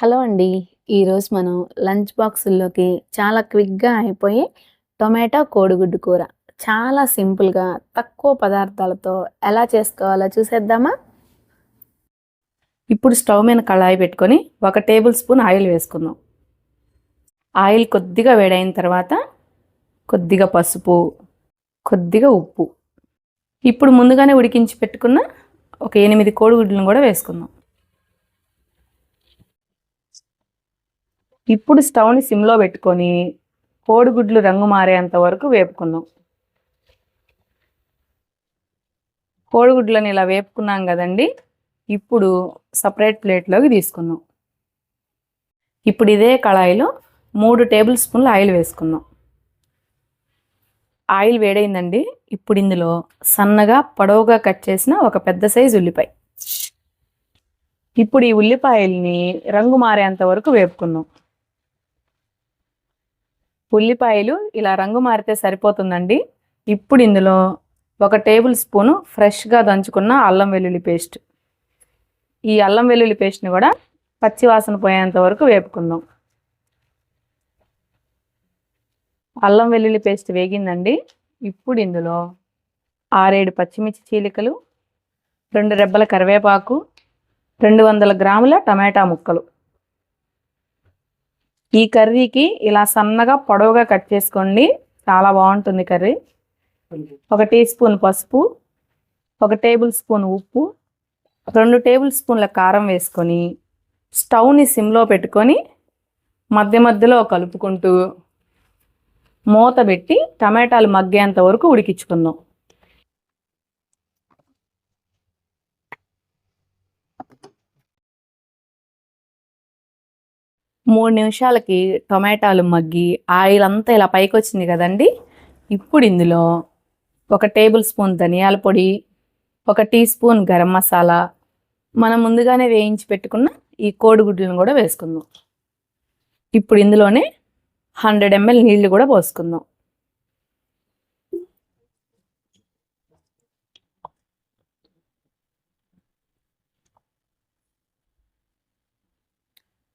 Hello అండి. ఈరోజు మనం లంచ్ బాక్సుల్లోకి చాలా క్విక్గా అయిపోయి టొమాటో కోడిగుడ్డు కూర. చాలా సింపుల్గా తక్కువ పదార్థాలతో ఎలా చేసుకోవాలో చూసేద్దామా? ఇప్పుడు స్టవ్ మీద కళాయి పెట్టుకొని ఒక టేబుల్ స్పూన్ ఆయిల్ వేసుకుందాం. ఆయిల్ కొద్దిగా వేడైన తర్వాత కొద్దిగా పసుపు కొద్దిగా ఉప్పు. ఇప్పుడు ముందుగానే ఉడికించి పెట్టుకున్న ఒక ఎనిమిది కోడిగుడ్లను కూడా వేసుకుందాం. ఇప్పుడు స్టవ్ని సిమ్లో పెట్టుకొని కోడిగుడ్లు రంగు మారేంత వరకు వేపుకుందాం. కోడిగుడ్లను ఇలా వేపుకున్నాం కదండి ఇప్పుడు సపరేట్ ప్లేట్లోకి తీసుకుందాం. ఇప్పుడు ఇదే కళాయిలో మూడు టేబుల్ స్పూన్ల ఆయిల్ వేసుకుందాం. ఆయిల్ వేడైందండి ఇప్పుడు ఇందులో సన్నగా పొడవుగా కట్ చేసిన ఒక పెద్ద సైజు ఉల్లిపాయ. ఇప్పుడు ఈ ఉల్లిపాయల్ని రంగు మారేంత వరకు వేపుకుందాం. ఉల్లిపాయలు ఇలా రంగు మారితే సరిపోతుందండి. ఇప్పుడు ఇందులో ఒక టేబుల్ స్పూను ఫ్రెష్గా దంచుకున్న అల్లం వెల్లుల్లి పేస్ట్. ఈ అల్లం వెల్లుల్లి పేస్ట్ని కూడా పచ్చివాసన పోయేంత వరకు వేపుకుందాం. అల్లం వెల్లుల్లి పేస్ట్ వేగిందండి. ఇప్పుడు ఇందులో ఆరేడు పచ్చిమిర్చి చీలికలు రెండు రెబ్బల కరివేపాకు రెండు వందల గ్రాముల టమాటా ముక్కలు. ఈ కర్రీకి ఇలా సన్నగా పొడవుగా కట్ చేసుకోండి. చాలా బాగుంటుంది కర్రీ. ఒక టీ స్పూన్ పసుపు ఒక టేబుల్ స్పూన్ ఉప్పు రెండు టేబుల్ స్పూన్ల కారం వేసుకొని స్టవ్ని సిమ్లో పెట్టుకొని మధ్య మధ్యలో కలుపుకుంటూ మూత పెట్టి టమాటాలు మగ్గేంత వరకు ఉడికించుకుందాం. మూడు నిమిషాలకి టొమాటాలు మగ్గి ఆయిల్ అంతా ఇలా పైకి వచ్చింది కదండి. ఇప్పుడు ఇందులో ఒక టేబుల్ స్పూన్ ధనియాల పొడి ఒక టీ స్పూన్ గరం మసాలా మనం ముందుగానే వేయించి పెట్టుకున్న ఈ కోడిగుడ్లను కూడా వేసుకుందాం. ఇప్పుడు ఇందులోనే హండ్రెడ్ ఎంఎల్ నీళ్ళు కూడా పోసుకుందాం.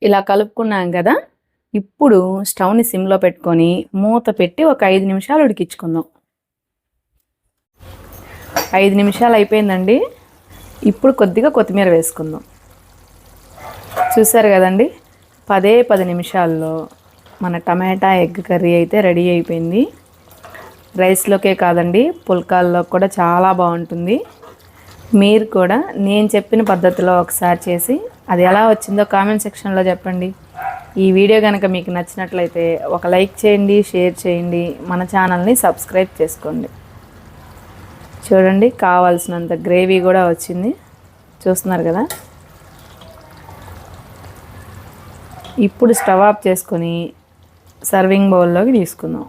ఇలా కలుపుకున్నాం కదా ఇప్పుడు స్టవ్ని సిమ్లో పెట్టుకొని మూత పెట్టి ఒక ఐదు నిమిషాలు ఉడికించుకుందాం. ఐదు నిమిషాలు అయిపోయిందండి. ఇప్పుడు కొద్దిగా కొత్తిమీర వేసుకుందాం. చూసారు కదండి పదే పది నిమిషాల్లో మన టమాటా ఎగ్ కర్రీ అయితే రెడీ అయిపోయింది. రైస్లోకే కాదండి పుల్కాల్లో కూడా చాలా బాగుంటుంది. మీరు కూడా నేను చెప్పిన పద్ధతిలో ఒకసారి చేసి అది ఎలా వచ్చిందో కామెంట్ సెక్షన్లో చెప్పండి. ఈ వీడియో కనుక మీకు నచ్చినట్లయితే ఒక లైక్ చేయండి షేర్ చేయండి మన ఛానల్ని సబ్స్క్రైబ్ చేసుకోండి. చూడండి కావాల్సినంత గ్రేవీ కూడా వచ్చింది. చూస్తున్నారు కదా? ఇప్పుడు స్టవ్ ఆఫ్ చేసుకొని సర్వింగ్ బౌల్లోకి తీసుకుందాం.